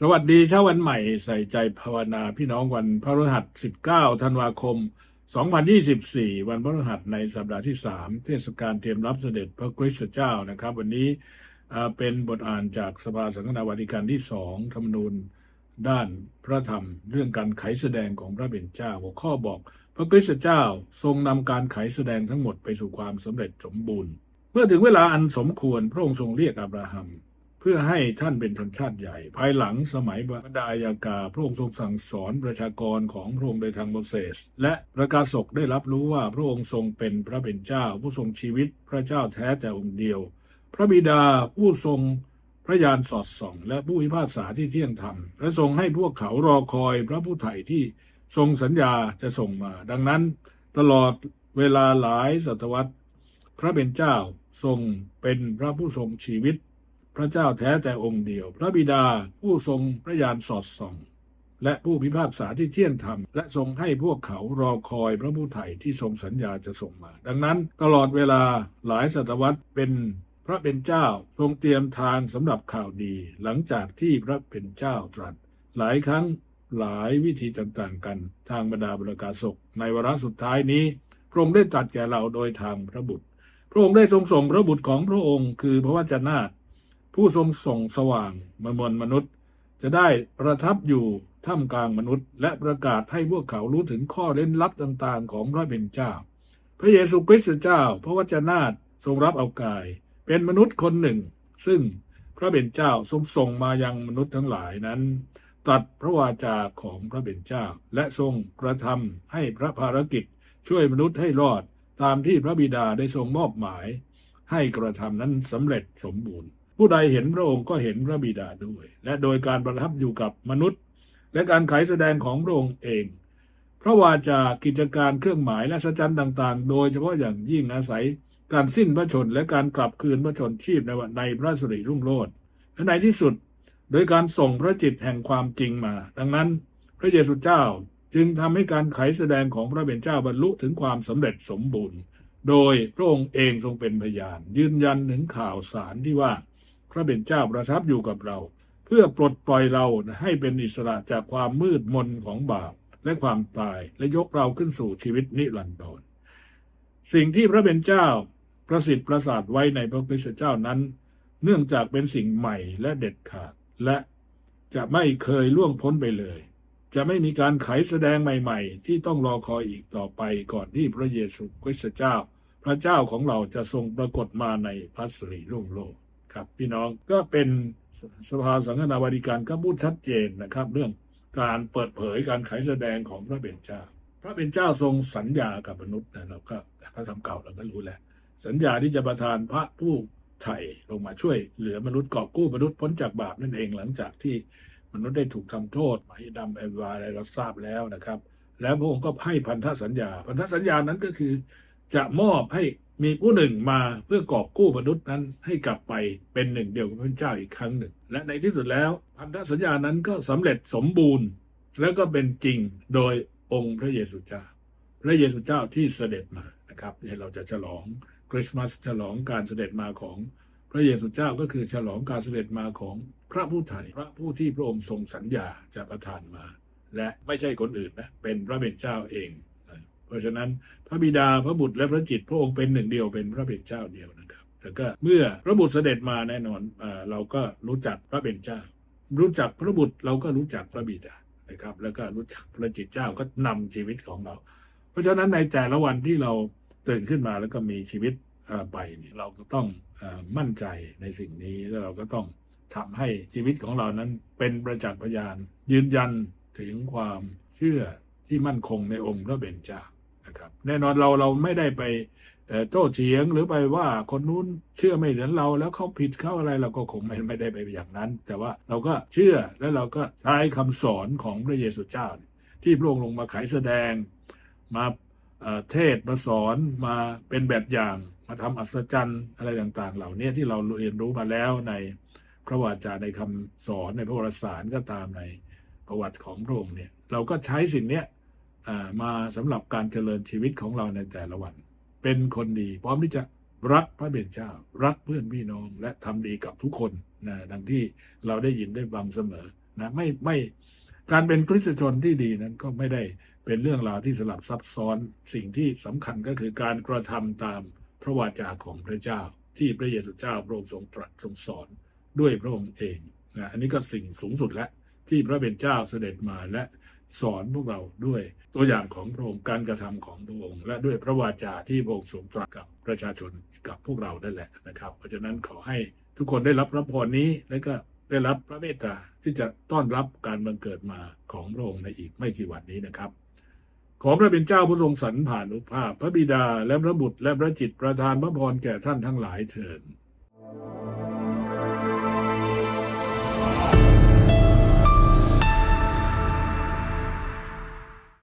สวัสดีเช้าวันใหม่ใส่ใจภาวนาพี่น้องวันพฤหัส 19 ธันวาคม 2024 วันพฤหัสในสัปดาห์ที่ 3 เทศกาลเตรียมรับเสด็จพระคริสต์เจ้านะครับ วันนี้เป็นบทอ่านจากสภาสังฆนาวาติกันที่ 2 ธรรมนูญ ด้านพระธรรม เรื่องการไขแสดงของพระเป็นเจ้า หัวข้อบอก พระคริสต์เจ้าทรงนำการไขแสดงทั้งหมดไปสู่ความสำเร็จสมบูรณ์ เมื่อถึงเวลาอันสมควรพระองค์ทรงเรียกอับราฮัม พื่อให้ท่านเป็นชนชาติใหญ่ ภายหลังสมัยบรรดาอยากาพระองค์ทรงสั่งสอนประชากรของพระองค์โดยทางโมเสส และประกาศกได้รับรู้ว่าพระองค์ทรงเป็นพระเป็นเจ้า ผู้ทรงชีวิตพระเจ้าแท้แต่องค์เดียว พระบิดาผู้ทรงพระญาณสอดส่อง และผู้พิพากษาที่เที่ยงธรรม และทรงให้พวกเขารอคอยพระผู้ไถ่ที่ทรงสัญญาจะส่งมา ดังนั้น ตลอดเวลาหลายศตวรรษ พระเป็นเจ้าทรงเป็นพระผู้ทรงชีวิต พระเจ้าแท้แต่องค์เดียว พระบิดาผู้ทรงพระญาณสอดส่อง และผู้พิพากษาที่เที่ยงธรรม และทรงให้พวกเขารอคอยพระผู้ไถ่ที่ทรงสัญญาจะส่งมา ดังนั้นตลอดเวลาหลายศตวรรษเป็นพระเป็นเจ้าทรงเตรียมทางสำหรับข่าวดี หลังจากที่พระเป็นเจ้าตรัส หลายครั้งหลายวิธีต่างๆกัน ทางบรรดาบรรกาศกในวาระสุดท้ายนี้ พระองค์ได้ตรัสแก่เราโดยทางพระบุตร พระองค์ได้ทรงส่งพระบุตรของพระองค์คือพระวจนะ ผู้ทรงส่งสว่างมมวลมนุษย์ จะได้ประทับอยู่ท่ามกลางมนุษย์ และประกาศให้พวกเขารู้ถึงข้อเล่นลับต่างๆ ของพระเป็นเจ้า พระเยซูคริสต์เจ้า พระวจนะทรงรับเอากาย เป็นมนุษย์คนหนึ่ง ซึ่งพระเป็นเจ้าทรงส่งมายังมนุษย์ทั้งหลายนั้น ตัดพระวาจาของพระเป็นเจ้า และทรงกระทำให้พระภารกิจช่วยมนุษย์ให้รอดตามที่พระบิดาได้ทรงมอบหมาย ให้กระทำนั้นสำเร็จสมบูรณ์ ผู้ใดเห็นพระองค์ก็เห็นพระบิดาด้วย และโดยการประทับอยู่กับมนุษย์ และการไขแสดงของพระองค์เอง พระวาจากิจการเครื่องหมายและสัจจันต่างๆ โดยเฉพาะอย่างยิ่งอาศัยการสิ้นพระชนและการกลับคืนพระชนชีพในวันในพระสิริรุ่งโรจน์และในที่สุด โดยการส่งพระจิตแห่งความจริงมา ดังนั้น พระเยซูเจ้าจึงทำให้การไขแสดงของพระเป็นเจ้าบรรลุถึงความสำเร็จสมบูรณ์ โดยพระองค์เองทรงเป็นพยาน ยืนยันถึงข่าวสารที่ว่า ระเป็นเจ้าประทับอยู่กับเรา เพื่อปลดปล่อยเราให้เป็นอิสระจากความมืดมนของบาปและความตายและยกเราขึ้นสู่ชีวิตนิรันดรสิ่งที่พระเป็นเจ้าประสิทธิ์ประสาทไว้ในพระคริสตเจ้านั้น เนื่องจากเป็นสิ่งใหม่และเด็ดขาด และจะไม่เคยล่วงพ้นไปเลย จะไม่มีการไขแสดงใหม่ ๆ ที่ต้องรอคอยอีกต่อไปก่อนที่พระเยซูคริสต์เจ้า พระเจ้าของเราจะทรงปรากฏมาในพัสรีรุ่งโลก ครับพี่น้องก็เป็นสภาสังฆนาวาธิการก็พูดชัดเจนนะครับ เรื่องการเปิดเผยการไขแสดงของพระเป็นเจ้าพระเป็นเจ้าทรงสัญญากับมนุษย์นะเราก็พระธรรมเก่าเราก็รู้แล้วสัญญาที่จะประทานพระผู้ไถ่ลงมาช่วย เหลือมนุษย์กอบกู้มนุษย์พ้นจากบาปนั่นเองหลังจากที่มนุษย์ได้ถูกทำโทษหมายดำเอวาอะไรเราทราบแล้วนะครับ แล้วพระองค์ก็ให้พันธสัญญา พันธสัญญานั้นก็คือ จะมอบให้มีผู้หนึ่งมาเพื่อกอบกู้มนุษย์นั้นให้กลับไปเป็นหนึ่งเดียวกับพระเจ้าอีกครั้งหนึ่ง และในที่สุดแล้วพันธสัญญานั้นก็สำเร็จสมบูรณ์ แล้วก็เป็นจริงโดยองค์พระเยซูเจ้า พระเยซูเจ้าที่เสด็จมานะครับเนี่ยเราจะฉลองคริสต์มาสฉลองการเสด็จมาของพระเยซูเจ้าก็คือฉลองการเสด็จมาของพระผู้ไถ่พระผู้ที่พระองค์ทรงสัญญาจะประทานมา และไม่ใช่คนอื่นนะเป็นพระเป็นเจ้าเอง เพราะฉะนั้นพระบิดาพระบุตรและพระจิตพระองค์เป็นหนึ่งเดียวเป็นพระเป็นเจ้าเดียวนะครับแต่ก็เมื่อพระบุตรเสด็จมาแน่นอนอเราก็รู้จักพระเป็นเจ้า รู้จักพระบุตรเราก็รู้จักพระบิดานะครับ แล้วก็รู้จักพระจิตเจ้าก็นำชีวิตของเรา เพราะฉะนั้นในแต่ละวันที่เราตื่นขึ้นมาแล้วก็มีชีวิตไปเนี่ยเราก็ต้องอมั่นใจในสิ่งนี้แล้วเราก็ต้องทำให้ชีวิตของเรานั้นเป็นประจักษ์พยาน ยืนยันถึงความเชื่อที่มั่นคงในองค์พระเบญจา นะครับ แน่นอนเราเราไม่ได้ไปโต้เถียงหรือไปว่าคนนู้นเชื่อไม่เหมือนเราแล้วเขาผิดเขาอะไรเราก็คงไม่ไม่ได้ไปอย่างนั้น แต่ว่าเราก็เชื่อและเราก็ใช้คำสอนของพระเยซูเจ้า ที่พระองค์ลงมาไขแสดง มาเทศมาสอนมาเป็นแบบอย่างมาทำอัศจรรย์อะไรต่าง ๆ เหล่านี้ที่เราเรียนรู้มาแล้วในพระวาจาในคำสอนในพระวรสารก็ตามในประวัติของพระองค์เนี่ยเราก็ใช้สิ่งเนี้ย มาสำหรับการเจริญชีวิตของเราในแต่ละวัน เป็นคนดี พร้อมที่จะรักพระเบญเจ้า รักเพื่อนพี่น้องและทำดีกับทุกคนนะดังที่เราได้ยินได้ฟังเสมอนะไม่ไม่การเป็นคริสตชนที่ดีนั้นก็ไม่ได้เป็นเรื่องราวที่สลับซับซ้อนสิ่งที่สำคัญก็คือการกระทำตามพระวาจาของพระเจ้า ที่พระเยซูเจ้าพระองค์ทรงตรัสทรงสอนด้วยพระองค์เองนะอันนี้ก็สิ่งสูงสุดแล้ว ที่พระเป็นเจ้าเสด็จมาและสอนพวกเราด้วยตัวอย่างของพระองค์การกระทำของพระองค์และด้วยพระวาจาที่พระองค์ทรงตรัสกับประชาชนกับพวกเราได้แหละนะครับ เพราะฉะนั้นขอให้ทุกคนได้รับพระพรนี้และก็ได้รับพระเมตตาที่จะต้อนรับการบังเกิดมาของพระองค์ในอีกไม่กี่วันนี้นะครับ ขอพระเป็นเจ้าผู้ทรงสรรผ่านอุปภาพ พระบิดาและพระบุตรและพระจิตประทานพระพรแก่ท่านทั้งหลายเถิด